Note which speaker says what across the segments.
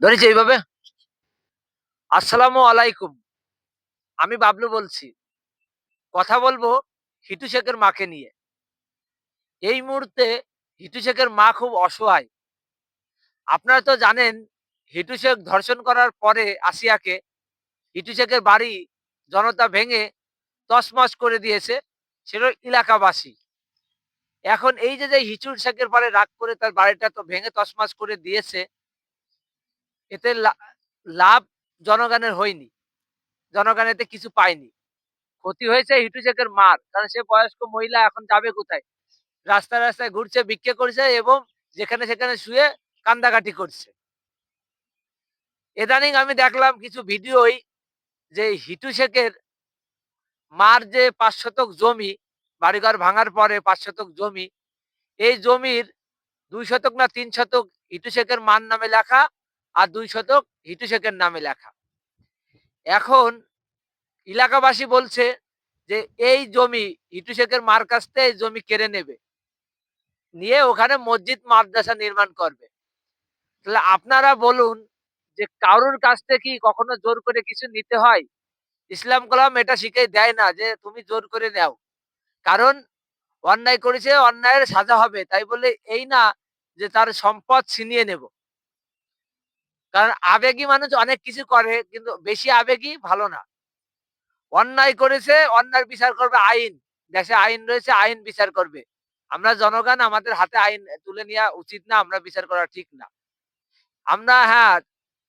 Speaker 1: ধরেছি এইভাবে? আসসালামু আলাইকুম। আমি বাবলু বলছি। কথা বলব হিটু শেখের মাকে নিয়ে। এই মুহূর্তে হিটু শেখের মা খুব অসহায়। আপনারা তো জানেন, হিটু শেখ ধর্ষণ করার পরে আসিয়াকে হিটু শেখের বাড়ি জনতা ভেঙে তছমছ করে দিয়েছে, সেটা এলাকাবাসী। এখন এই যে যে হিচুর শেখের পরে রাগ করে তার বাড়িটা তো ভেঙে তছমছ করে দিয়েছে এতে লাভ জনগণের হয়নি। জনগণ এতে কিছু পায়নি। ক্ষতি হয়েছে হিটু শেখের মার, কারণ সে বয়স্ক মহিলা, এখন যাবে কোথায়? রাস্তায় রাস্তায় ঘুরছে, ভিক্ষে করছে এবং যেখানে সেখানে শুয়ে কান্দাকাটি করছে। ইদানিং আমি দেখলাম কিছু ভিডিওই যে হিটু শেখের মার যে পাঁচ শতক জমি, বাড়িঘর ভাঙার পরে পাঁচ শতক জমি, এই জমির দুই শতক না তিন শতক হিটু শেখের মার নামে লেখা আর দুই শতক হিটু শেখের নামে লেখা। এখন এলাকাবাসী বলছে যে, এই জমি হিটু শেখের মার কাছ থেকে এই জমি কেড়ে নেবে। নিয়ে ওখানে মসজিদ মাদ্রাসা নির্মাণ করবে। তাহলে আপনারা বলুন যে, কারোর কাছ থেকে কি কখনো জোর করে কিছু নিতে হয়? ইসলাম কলাম এটা শিখে দেয় না যে, তুমি জোর করে নাও। কারণ অন্যায় করেছে, অন্যায়ের সাজা হবে। তাই বলে এই না যে, তার সম্পদ ছিনিয়ে নেব। কারণ আবেগী মানুষ অনেক কিছু করে, কিন্তু বেশি আবেগী ভালো না। অন্যায় করেছে, অন্যায় বিচার করবে আইন। দেশে আইন রয়েছে, আইন বিচার করবে। আমরা জনগণ, আমাদের হাতে আইন তুলে নেওয়া উচিত না, আমরা বিচার করা ঠিক না। আমরা হ্যাঁ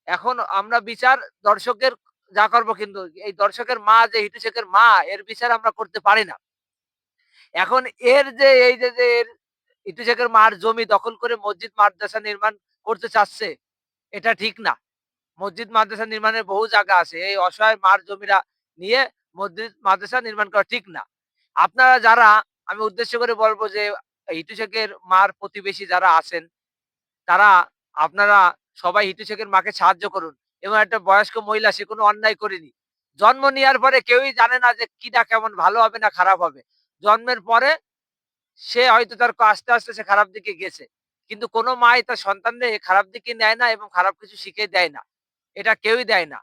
Speaker 1: এখন আমরা বিচার দর্শকের যা করব কিন্তু এই দর্শকের মা যে, হিটু শেখের মা, এর বিচার আমরা করতে পারি না। এখন এর যে, এই যে এর হিটু শেখের মার জমি দখল করে মসজিদ মাদ্রাসা নির্মাণ করতে চাচ্ছে এটা ঠিক না। মসজিদ মাদ্রাসা নির্মাণের বহু জায়গা আছে, এই অসহায় মার জমিরা নিয়ে মসজিদ মাদ্রাসা নির্মাণ করা ঠিক না। আপনারা যারা, আমি উদ্দেশ্য করে বলব যে হিটু শেখের মার প্রতিবেশী যারা আছেন, তারা, আপনারা সবাই হিটু শেখের মাকে সাহায্য করুন। এবং একটা বয়স্ক মহিলা, সে কোনো অন্যায় করেনি। জন্ম নেওয়ার পরে কেউই জানে না যে কিটা কেমন, ভালো হবে না খারাপ হবে। জন্মের পরে সে হয়তো তার আস্তে আস্তে সে খারাপ দিকে গেছে। কিন্তু কোনো মাই তার সন্তানদের খারাপ দিকে নেয় না এবং খারাপ কিছু শিখে দেয় না। এটা কেউই দেয় না।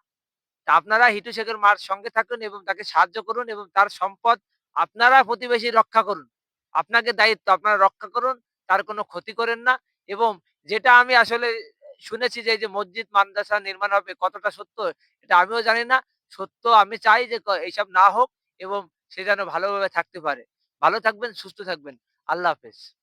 Speaker 1: তা আপনারা হিটু শেখের মার সঙ্গে থাকুন এবং তাকে সাহায্য করুন এবং তার সম্পদ আপনারা প্রতিবেশী রক্ষা করুন। আপনাকে দায়িত্ব, আপনারা রক্ষা করুন, তার কোনো ক্ষতি করেন না এবং যেটা আমি আসলে শুনেছি যে মসজিদ, মাদ্রাসা নির্মাণ হবে কতটা সত্য, এটা আমিও জানি না। সত্য আমি চাই যে এইসব না হোক এবং সে যেন ভালোভাবে থাকতে পারে। ভালো থাকবেন, সুস্থ থাকবেন। আল্লাহ হাফেজ।